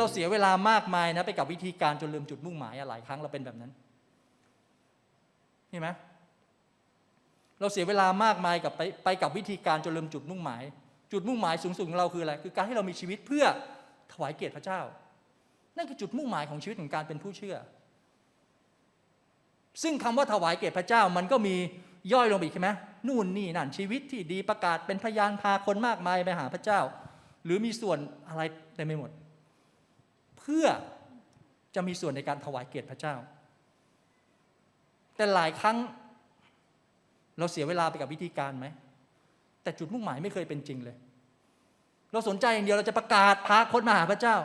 เราเสียเวลามากมายนะไปกับวิธีการจนลืมจุดมุ่งหมายอะหลายครั้งเราเป็นแบบนั้นเห็นไหมเราเสียเวลามากมายกับไปไปกับวิธีการจนลืมจุดมุ่งหมาย จุดมุ่งหมายสูงสุดของเราคืออะไรคือการให้เรามีชีวิตเพื่อถวายเกียรติพระเจ้า นั่นคือจุดมุ่งหมายของชีวิตของการเป็นผู้เชื่อ ซึ่งคำว่าถวายเกียรติพระเจ้ามันก็มีย่อยลงไปอีกใช่ไหมนู่นนี่นั่นชีวิตที่ดีประกาศเป็นพยานพาคนมากมายไปหาพระเจ้า หรือมีส่วนอะไรเต็มไปหมด เพื่อจะมีส่วนในการถวายเกียรติพระเจ้า แต่หลายครั้งเราเสียเวลาไปกับวิธีการไหม แต่จุดมุ่งหมายไม่เคยเป็นจริงเลย เราสนใจอย่างเดียวเราจะประกาศพาคนมาหาพระเจ้า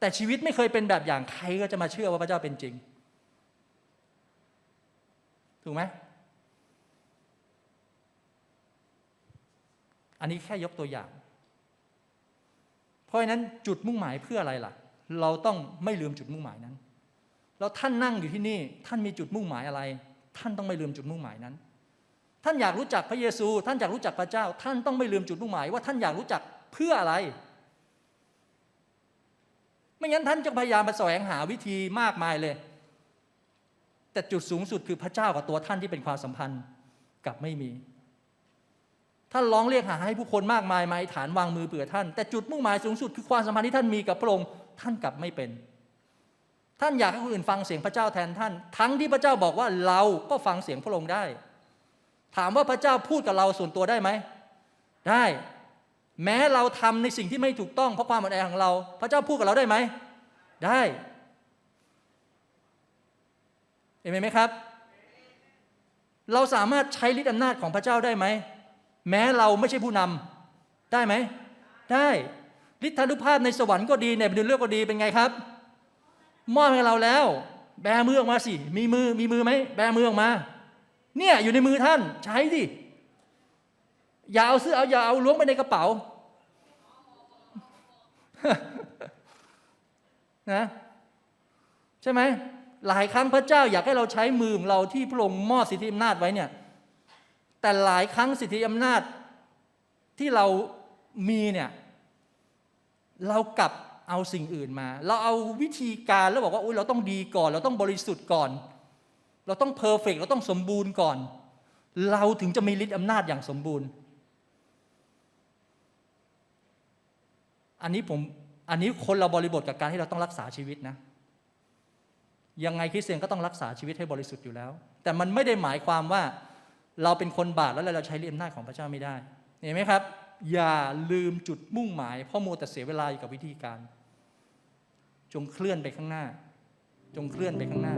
แต่ชีวิตไม่เคยเป็นแบบอย่างใครก็จะมาเชื่อว่าพระเจ้าเป็นจริง ถูกไหมอันนี้แค่ยกตัวอย่าง เพราะฉะนั้นจุดมุ่งหมายเพื่ออะไรล่ะ เราต้องไม่ลืมจุดมุ่งหมายนั้น แล้วท่านนั่งอยู่ที่นี่ ท่านมีจุดมุ่งหมายอะไร ท่านต้องไม่ลืมจุดมุ่งหมายนั้น ท่านอยากรู้จักพระเยซู ท่านอยากรู้จักพระเจ้า ท่านต้องไม่ลืมจุดมุ่งหมายว่าท่านอยากรู้จักเพื่ออะไร ไม่งั้นท่านจะพยายามมาแสวงหาวิธีมากมายเลย แต่จุดสูงสุดคือพระเจ้ากับตัวท่านที่เป็นความสัมพันธ์กับไม่มี ท่านร้องเรียกหาให้ผู้คนมากมายมาฐานวางมือเผื่อท่าน แต่จุดมุ่งหมายสูงสุดคือความสัมพันธ์ที่ท่านมีกับพระองค์ท่านกลับไม่เป็น ท่านอยากให้คนอื่นฟังเสียงพระเจ้าแทนท่าน ทั้งที่พระเจ้าบอกว่าเราก็ฟังเสียงพระองค์ได้ ถามว่าพระเจ้าพูดกับเราส่วนตัวได้ไหม ได้ แม้เราทำในสิ่งที่ไม่ถูกต้องเพราะความอ่อนแอของเรา พระเจ้าพูดกับเราได้ไหม ได้เห็นไหมครับ เราสามารถใช้ฤทธิอำนาจของพระเจ้าได้ไหม แม้เราไม่ใช่ผู้นำได้ไหม ได้ฤทธานุภาพในสวรรค์ก็ดีในแผ่นดินเลือกก็ดีเป็นไงครับ มอบให้เราแล้ว แบมือออกมาสิ มีมือมีมือไหมแบมือออกมา เนี่ยอยู่ในมือท่านใช้ดิอย่าเอาเสื้อเอาอย่าเอาล้วงไปในกระเป๋านะใช่ไหมหลายครั้งพระเจ้าอยากให้เราใช้มือของเราที่พระองค์มอบสิทธิอำนาจไว้เนี่ย แต่หลายครั้งสิทธิอำนาจที่เรามีเนี่ยเรากลับเอาสิ่งอื่นมา เราเอาวิธีการแล้วบอกว่าอุ้ยเราต้องดีก่อน เราต้องบริสุทธิ์ก่อน เราต้องเพอร์เฟกเราต้องสมบูรณ์ก่อน เราถึงจะมีฤทธิ์อำนาจอย่างสมบูรณ์ อันนี้ผมอันนี้คนเราบริบทกับการที่เราต้องรักษาชีวิตนะ ยังไงคริสเตียนก็ต้องรักษาชีวิตให้บริสุทธิ์อยู่แล้ว แต่มันไม่ได้หมายความว่า เราเป็นคนบาปแล้วเราใช้ฤทธิ์อำนาจของพระเจ้าไม่ได้ เห็นไหมครับ อย่าลืมจุดมุ่งหมายเพราะมัวแต่เสียเวลาอยู่กับวิธีการ จงเคลื่อนไปข้างหน้า จงเคลื่อนไปข้างหน้า